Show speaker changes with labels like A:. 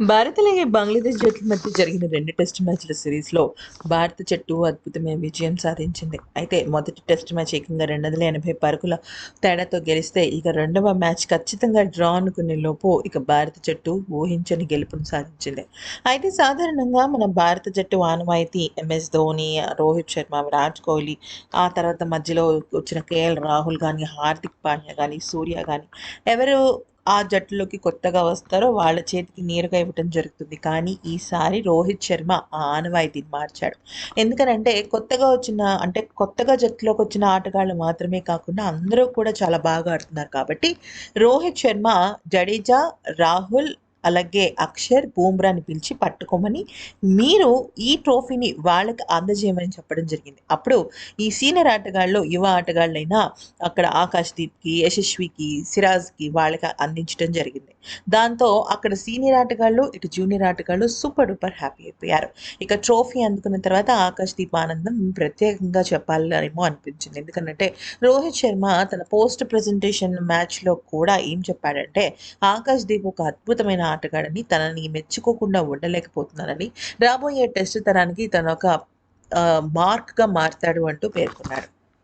A: భారత్ అలాగే బంగ్లాదేశ్ జట్ల మధ్య జరిగిన రెండు టెస్ట్ మ్యాచ్ల సిరీస్లో భారత జట్టు అద్భుతమైన విజయం సాధించింది. అయితే మొదటి టెస్ట్ మ్యాచ్ ఏకంగా రెండు వందల ఎనభై పరుగుల తేడాతో గెలిస్తే ఇక రెండవ మ్యాచ్ ఖచ్చితంగా డ్రా అనుకునే లోపు ఇక భారత జట్టు ఊహించని గెలుపును సాధించింది. అయితే సాధారణంగా మన భారత జట్టు ఆనవాయితీ ఎంఎస్ ధోని రోహిత్ శర్మ విరాట్ కోహ్లీ ఆ తర్వాత మధ్యలో వచ్చిన కేఎల్ రాహుల్ కానీ హార్దిక్ పాండ్యా కానీ సూర్య కానీ ఎవరు ఆ జట్టులోకి కొత్తగా వస్తారో వాళ్ళ చేతికి నేరుగా ఇవ్వటం జరుగుతుంది. కానీ ఈసారి రోహిత్ శర్మ ఆ ఆనవాయితీని మార్చాడు. ఎందుకనంటే కొత్తగా వచ్చిన అంటే కొత్తగా జట్టులోకి వచ్చిన ఆటగాళ్ళు మాత్రమే కాకుండా అందరూ కూడా చాలా బాగా ఆడుతున్నారు కాబట్టి రోహిత్ శర్మ జడేజా రాహుల్ అలాగే అక్షర్ బూమ్రాని పిలిచి పట్టుకోమని మీరు ఈ ట్రోఫీని వాళ్ళకి అందజేయమని చెప్పడం జరిగింది. అప్పుడు ఈ సీనియర్ ఆటగాళ్ళు యువ ఆటగాళ్ళైనా అక్కడ ఆకాశ్దీప్కి యశస్వికి సిరాజ్కి వాళ్ళకి అందించడం జరిగింది. దాంతో అక్కడ సీనియర్ ఆటగాళ్ళు ఇటు జూనియర్ ఆటగాళ్ళు సూపర్ డూపర్ హ్యాపీ అయిపోయారు. ఇక ట్రోఫీ అందుకున్న తర్వాత ఆకాశ్దీప్ ఆనందం ప్రత్యేకంగా చెప్పాలేమో అనిపించింది. ఎందుకంటే రోహిత్ శర్మ తన పోస్ట్ ప్రజెంటేషన్ మ్యాచ్లో కూడా ఏం చెప్పాడంటే ఆకాశ్దీప్ ఒక అద్భుతమైన ఆటగాడని తనని మెచ్చుకోకుండా ఉండలేకపోతున్నానని రాబోయే టెస్ట్ తరానికి తన ఒక మార్క్గా మారుతాడు అంటూ పేర్కొన్నాడు